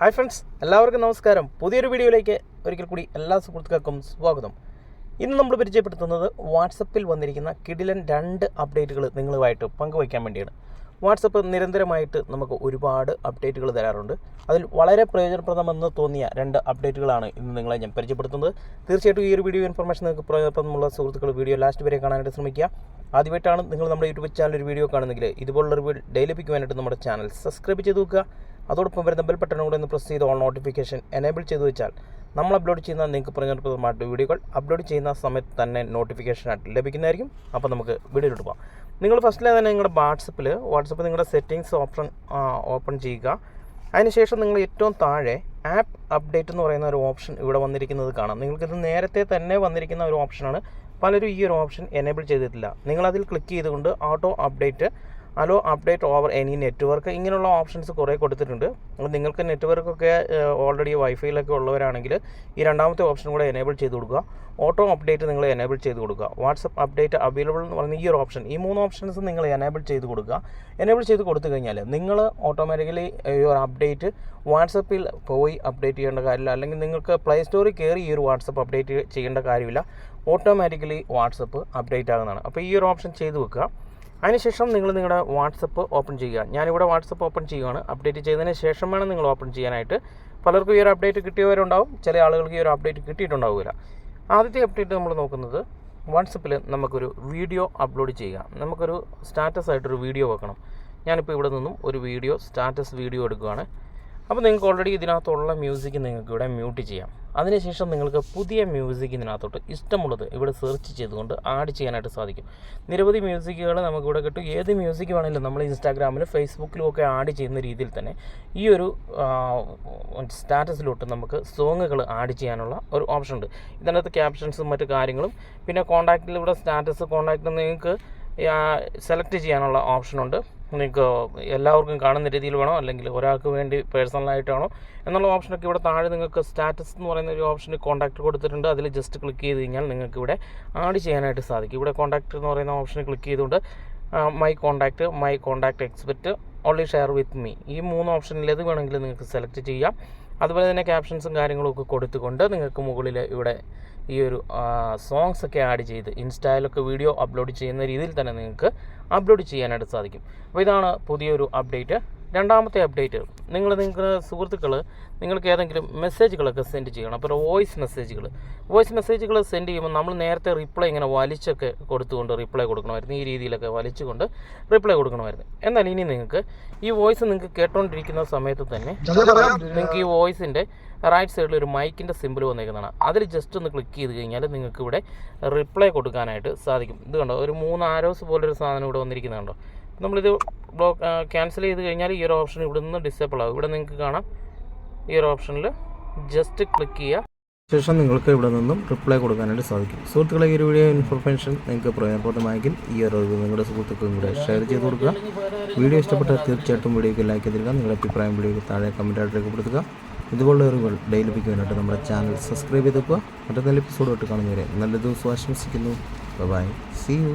Hi friends എല്ലാവർക്കും നമസ്കാരം. പുതിയൊരു വീഡിയോയിലേക്ക് ഒരിക്കൽ കൂടി എല്ലാ സുഹൃത്തുക്കൾക്കും സ്വാഗതം. ഇന്ന് നമ്മൾ പരിചയപ്പെടുത്തുന്നത് വാട്സപ്പിൽ വന്നിരിക്കുന്ന കിടിലൻ രണ്ട് അപ്ഡേറ്റുകൾ നിങ്ങളുമായിട്ട് പങ്കുവയ്ക്കാൻ വേണ്ടിയാണ്. വാട്സപ്പ് നിരന്തരമായിട്ട് നമുക്ക് ഒരുപാട് അപ്ഡേറ്റുകൾ തരാറുണ്ട്. അതിൽ വളരെ പ്രയോജനപ്രദമെന്ന് തോന്നിയ രണ്ട് അപ്ഡേറ്റുകളാണ് ഇന്ന് നിങ്ങളെ ഞാൻ പരിചയപ്പെടുത്തുന്നത്. തീർച്ചയായിട്ടും ഈ ഒരു വീഡിയോ ഇൻഫർമേഷൻ നിങ്ങൾക്ക് പ്രയോജനപ്രദമുള്ള സുഹൃത്തുക്കൾ വീഡിയോ ലാസ്റ്റ് വരെ കാണാനായിട്ട് ശ്രമിക്കുക. ആദ്യമായിട്ടാണ് നിങ്ങൾ നമ്മുടെ യൂട്യൂബ് ചാനൽ ഒരു വീഡിയോ കാണുന്നെങ്കിൽ ഇതുപോലുള്ള ഒരു ഡെയിലി നമ്മുടെ ചാനൽ സബ്സ്ക്രൈബ് ചെയ്ത് വെക്കുക. അതോടൊപ്പം വരുന്ന ബെൽ ബട്ടണും കൂടെ ഒന്ന് പ്രസ് ചെയ്ത് ഓൺ നോട്ടിഫിക്കേഷൻ എനേബിൾ ചെയ്തു വെച്ചാൽ നമ്മൾ അപ്ലോഡ് ചെയ്യുന്ന നിങ്ങൾക്ക് പ്രയോജനപ്രദമായിട്ട് വീഡിയോകൾ അപ്ലോഡ് ചെയ്യുന്ന സമയത്ത് തന്നെ നോട്ടിഫിക്കേഷനായിട്ട് ലഭിക്കുന്നതായിരിക്കും. അപ്പോൾ നമുക്ക് വീഡിയോയിലോട്ട് പോകാം നിങ്ങൾ ഫസ്റ്റിലെ തന്നെ നിങ്ങളുടെ വാട്സപ്പിൽ വാട്സപ്പ് നിങ്ങളുടെ സെറ്റിങ്സ് ഓപ്ഷൻ ഓപ്പൺ ചെയ്യുക. അതിനുശേഷം നിങ്ങൾ ഏറ്റവും താഴെ ആപ്പ് അപ്ഡേറ്റ് എന്ന് പറയുന്ന ഒരു ഓപ്ഷൻ ഇവിടെ വന്നിരിക്കുന്നത് കാണാം. നിങ്ങൾക്കിത് നേരത്തെ തന്നെ വന്നിരിക്കുന്ന ഒരു ഓപ്ഷനാണ് പലരും ഈ ഒരു ഓപ്ഷൻ എനേബിൾ ചെയ്തിട്ടില്ല. നിങ്ങളതിൽ ക്ലിക്ക് ചെയ്തുകൊണ്ട് auto update allow update over any network ഇങ്ങനെയുള്ള ഓപ്ഷൻസ് കുറേ കൊടുത്തിട്ടുണ്ട്. അപ്പോൾ നിങ്ങൾക്ക് നെറ്റ്വർക്കൊക്കെ ഓൾറെഡി വൈഫൈയിലൊക്കെ ഉള്ളവരാണെങ്കിൽ ഈ രണ്ടാമത്തെ ഓപ്ഷൻ കൂടെ എനേബിൾ ചെയ്ത് കൊടുക്കുക. ഓട്ടോ അപ്ഡേറ്റ് നിങ്ങൾ എനേബിൾ ചെയ്ത് കൊടുക്കുക. വാട്സപ്പ് അപ്ഡേറ്റ് അവൈലബിൾ എന്ന് പറയുന്ന ഈ ഒരു ഓപ്ഷൻ ഈ മൂന്ന് ഓപ്ഷൻസ് നിങ്ങൾ എനേബിൾ ചെയ്ത് കൊടുക്കുക. എനേബിൾ ചെയ്ത് കൊടുത്തു കഴിഞ്ഞാൽ നിങ്ങൾ ഓട്ടോമാറ്റിക്കലി ഈ ഒരു അപ്ഡേറ്റ് വാട്സപ്പിൽ പോയി അപ്ഡേറ്റ് ചെയ്യേണ്ട കാര്യമില്ല. അല്ലെങ്കിൽ നിങ്ങൾക്ക് പ്ലേ സ്റ്റോറിൽ കയറി ഈ ഒരു വാട്സപ്പ് അപ്ഡേറ്റ് ചെയ്യേണ്ട കാര്യമില്ല. ഓട്ടോമാറ്റിക്കലി വാട്സപ്പ് അപ്ഡേറ്റ് ആകുന്നതാണ്. അപ്പോൾ ഈ ഒരു ഓപ്ഷൻ ചെയ്ത് വെക്കുക. അതിനുശേഷം നിങ്ങൾ നിങ്ങളുടെ വാട്സപ്പ് ഓപ്പൺ ചെയ്യുക. ഞാനിവിടെ വാട്സപ്പ് ഓപ്പൺ ചെയ്യുകയാണ് അപ്ഡേറ്റ് ചെയ്തതിന് ശേഷം വേണം നിങ്ങൾ ഓപ്പൺ ചെയ്യാനായിട്ട്. പലർക്കും ഈ ഒരു അപ്ഡേറ്റ് കിട്ടിയവരുണ്ടാവും. ചില ആളുകൾക്ക് ഈ ഒരു അപ്ഡേറ്റ് കിട്ടിയിട്ടുണ്ടാവില്ല ആദ്യത്തെ അപ്ഡേറ്റ് നമ്മൾ നോക്കുന്നത് വാട്സപ്പിൽ നമുക്കൊരു വീഡിയോ അപ്ലോഡ് ചെയ്യുക. നമുക്കൊരു സ്റ്റാറ്റസ് ആയിട്ടൊരു വീഡിയോ വെക്കണം. ഞാനിപ്പോൾ ഇവിടെ നിന്നും ഒരു വീഡിയോ സ്റ്റാറ്റസ് വീഡിയോ എടുക്കുകയാണ് അപ്പോൾ നിങ്ങൾക്ക് ഓൾറെഡി ഇതിനകത്തുള്ള മ്യൂസിക് നിങ്ങൾക്ക് ഇവിടെ മ്യൂട്ട് ചെയ്യാം. അതിനുശേഷം നിങ്ങൾക്ക് പുതിയ മ്യൂസിക് ഇതിനകത്തോട്ട് ഇഷ്ടമുള്ളത് ഇവിടെ സെർച്ച് ചെയ്തുകൊണ്ട് ആഡ് ചെയ്യാനായിട്ട് സാധിക്കും. നിരവധി മ്യൂസിക്കുകൾ നമുക്കിവിടെ കിട്ടും. ഏത് മ്യൂസിക് വേണമെങ്കിലും നമ്മൾ ഇൻസ്റ്റാഗ്രാമിലും ഫേസ്ബുക്കിലും ഒക്കെ ആഡ് ചെയ്യുന്ന രീതിയിൽ തന്നെ ഈ ഒരു സ്റ്റാറ്റസിലോട്ട് നമുക്ക് സോങ്ങുകൾ ആഡ് ചെയ്യാനുള്ള ഒരു ഓപ്ഷൻ ഉണ്ട്. ഇതിനകത്ത് ക്യാപ്ഷൻസും മറ്റു കാര്യങ്ങളും പിന്നെ കോൺടാക്റ്റിലൂടെ സ്റ്റാറ്റസ് കോൺടാക്റ്റ് നിങ്ങൾക്ക് സെലക്ട് ചെയ്യാനുള്ള ഓപ്ഷനുണ്ട് നിങ്ങൾക്ക് എല്ലാവർക്കും കാണുന്ന രീതിയിൽ വേണോ? അല്ലെങ്കിൽ ഒരാൾക്ക് വേണ്ടി പേഴ്സണലായിട്ടാണോ എന്നുള്ള ഓപ്ഷനൊക്കെ ഇവിടെ താഴെ നിങ്ങൾക്ക് സ്റ്റാറ്റസ് എന്ന് പറയുന്ന ഒരു ഓപ്ഷന് കോൺടാക്ട് കൊടുത്തിട്ടുണ്ട്. അതിൽ ജസ്റ്റ് ക്ലിക്ക് ചെയ്ത് കഴിഞ്ഞാൽ നിങ്ങൾക്ക് ഇവിടെ ആഡ് ചെയ്യാനായിട്ട് സാധിക്കും. ഇവിടെ കോൺടാക്ട് എന്ന് പറയുന്ന ഓപ്ഷന് ക്ലിക്ക് ചെയ്തുകൊണ്ട് my contact my contact except only share with me ഈ മൂന്ന് ഓപ്ഷനിൽ ഏത് വേണമെങ്കിലും നിങ്ങൾക്ക് സെലക്ട് ചെയ്യാം. അതുപോലെ തന്നെ ക്യാപ്ഷൻസും കാര്യങ്ങളും ഒക്കെ കൊടുത്തുകൊണ്ട് നിങ്ങൾക്ക് മുകളിൽ ഇവിടെ ഈ ഒരു സോങ്സ് ഒക്കെ ആഡ് ചെയ്ത് ഇൻസ്റ്റയിലൊക്കെ വീഡിയോ അപ്ലോഡ് ചെയ്യുന്ന രീതിയിൽ തന്നെ നിങ്ങൾക്ക് അപ്ലോഡ് ചെയ്യാനായിട്ട് സാധിക്കും. അപ്പോൾ ഇതാണ് പുതിയൊരു അപ്ഡേറ്റ് രണ്ടാമത്തെ അപ്ഡേറ്റ് നിങ്ങൾ നിങ്ങളുടെ സുഹൃത്തുക്കൾ നിങ്ങൾക്ക് ഏതെങ്കിലും മെസ്സേജുകളൊക്കെ സെൻഡ് ചെയ്യണം. അപ്പോൾ വോയിസ് മെസ്സേജുകൾ വോയിസ് മെസ്സേജുകൾ സെൻഡ് ചെയ്യുമ്പോൾ നമ്മൾ നേരത്തെ റിപ്ലൈ ഇങ്ങനെ വലിച്ചൊക്കെ കൊടുത്തുകൊണ്ട് റിപ്ലൈ കൊടുക്കണമായിരുന്നു. ഈ രീതിയിലൊക്കെ വലിച്ചുകൊണ്ട് റിപ്ലൈ കൊടുക്കണമായിരുന്നു. എന്നാൽ ഇനി നിങ്ങൾക്ക് ഈ വോയിസ് നിങ്ങൾക്ക് കേട്ടോണ്ടിരിക്കുന്ന സമയത്ത് തന്നെ നിങ്ങൾക്ക് ഈ വോയിസിന്റെ റൈറ്റ് സൈഡിൽ ഒരു മൈക്കിന്റെ സിമ്പിൾ വന്നേക്കുന്നതാണ്. അതിൽ ജസ്റ്റ് ഒന്ന് ക്ലിക്ക് ചെയ്ത് കഴിഞ്ഞാൽ നിങ്ങൾക്ക് ഇവിടെ റിപ്ലൈ കൊടുക്കാനായിട്ട് സാധിക്കും. ഇത് കണ്ടോ? ഒരു മൂന്ന് ആരോസ് പോലൊരു സാധനം ഇവിടെ വന്നിരിക്കുന്നത് കണ്ടോ? നമ്മളിത് ബ്ലോക്ക് ക്യാൻസൽ ചെയ്ത് കഴിഞ്ഞാൽ ഈ ഒരു ഓപ്ഷൻ ഇവിടെ നിന്ന് ഡിസേബിൾ ആകും ഇവിടെ നിങ്ങൾക്ക് കാണാം. ഈ ഒരു ഓപ്ഷനിൽ ജസ്റ്റ് ക്ലിക്ക് ചെയ്യുക. ശേഷം നിങ്ങൾക്ക് ഇവിടെ നിന്നും റിപ്ലൈ കൊടുക്കാനായിട്ട് സാധിക്കും. സുഹൃത്തുക്കളെ ഈ ഒരു വീഡിയോ ഇൻഫർമേഷൻ നിങ്ങൾക്ക് പ്രയോജനപ്രദമായെങ്കിൽ ഈ ഒരു നിങ്ങളുടെ സുഹൃത്തുക്കളും കൂടെ ഷെയർ ചെയ്ത് കൊടുക്കുക. വീഡിയോ ഇഷ്ടപ്പെട്ടാൽ തീർച്ചയായിട്ടും വീഡിയോയ്ക്ക് ലൈക്ക് ചെയ്തിരിക്കുക നിങ്ങളുടെ അഭിപ്രായം വീഡിയോയ്ക്ക് താഴെ കമന്റായിട്ട് രേഖപ്പെടുത്തുക. ഇതുപോലുള്ള അറിവുകൾ ഡെയിലി ലഭിക്കുവാനായിട്ട് നമ്മുടെ ചാനൽ സബ്സ്ക്രൈബ് ചെയ്തപ്പോൾ വെക്കുക. നല്ല എപ്പിസോഡ് തൊട്ട് കാണുന്നവരെ നല്ല ദിവസം ആശംസിക്കുന്നു. By C U